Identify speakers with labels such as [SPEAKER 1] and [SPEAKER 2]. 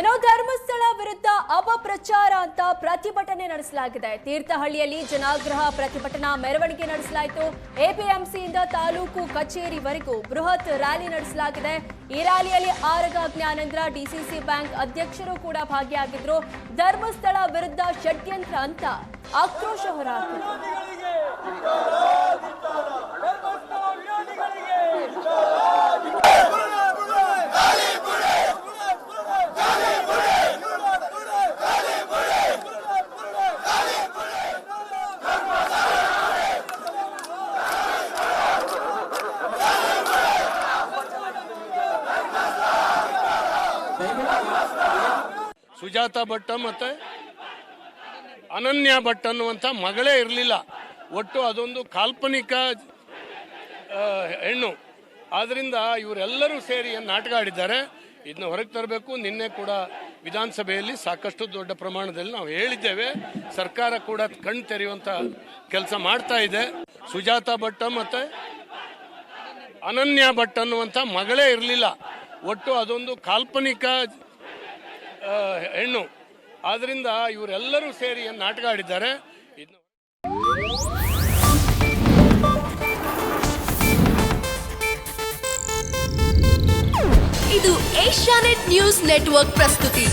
[SPEAKER 1] ಏನೋ ಧರ್ಮಸ್ಥಳ ವಿರುದ್ಧ ಅಪಪ್ರಚಾರ ಅಂತ ಪ್ರತಿಭಟನೆ ನಡೆಸಲಾಗಿದೆ. ತೀರ್ಥಹಳ್ಳಿಯಲ್ಲಿ ಜನಾಗ್ರಹ ಪ್ರತಿಭಟನಾ ಮೆರವಣಿಗೆ ನಡೆಸಲಾಯಿತು. ಎಪಿಎಂಸಿಯಿಂದ ತಾಲೂಕು ಕಚೇರಿವರೆಗೂ ಬೃಹತ್ ರ್ಯಾಲಿ ನಡೆಸಲಾಗಿದೆ. ಈ ರ್ಯಾಲಿಯಲ್ಲಿ ಆರಗ ಜ್ಞಾನೇಂದ್ರ, ಡಿಸಿಸಿ ಬ್ಯಾಂಕ್ ಅಧ್ಯಕ್ಷರು ಕೂಡ ಭಾಗಿಯಾಗಿದ್ರು. ಧರ್ಮಸ್ಥಳ ವಿರುದ್ಧ ಷಡ್ಯಂತ್ರ ಅಂತ ಆಕ್ರೋಶ ಹೊರಹಾಕಿದ್ರು.
[SPEAKER 2] ಸುಜಾತ ಭಟ್ಟ ಮತ್ತೆ ಅನನ್ಯ ಭಟ್ ಅನ್ನುವಂಥ ಮಗಳೇ ಇರಲಿಲ್ಲ. ಒಟ್ಟು ಅದೊಂದು ಕಾಲ್ಪನಿಕ ಹೆಣ್ಣು. ಆದ್ರಿಂದ ಇವರೆಲ್ಲರೂ ಸೇರಿ ನಾಟಕ ಆಡಿದ್ದಾರೆ ಇದನ್ನ ಹೊರಗೆ ತರಬೇಕು. ನಿನ್ನೆ ಕೂಡ ವಿಧಾನಸಭೆಯಲ್ಲಿ ಸಾಕಷ್ಟು ದೊಡ್ಡ ಪ್ರಮಾಣದಲ್ಲಿ ನಾವು ಹೇಳಿದ್ದೇವೆ. ಸರ್ಕಾರ ಕೂಡ ಕಣ್ ತೆರೆಯುವಂತ ಕೆಲಸ ಮಾಡ್ತಾ ಇದೆ. ಸುಜಾತ ಭಟ್ಟ ಮತ್ತೆ ಅನನ್ಯ ಭಟ್ ಅನ್ನುವಂಥ ಮಗಳೇ ಇರಲಿಲ್ಲ. ಒಟ್ಟು ಅದೊಂದು ಕಾಲ್ಪನಿಕ ಹೆಣ್ಣು. ಆದ್ರಿಂದ ಇವರೆಲ್ಲರೂ ಸೇರಿ ನಾಟಕ ಆಡಿದ್ದಾರೆ
[SPEAKER 3] ಇದು ಏಷ್ಯಾನೆಟ್ ನ್ಯೂಸ್ ನೆಟ್ವರ್ಕ್ ಪ್ರಸ್ತುತಿ.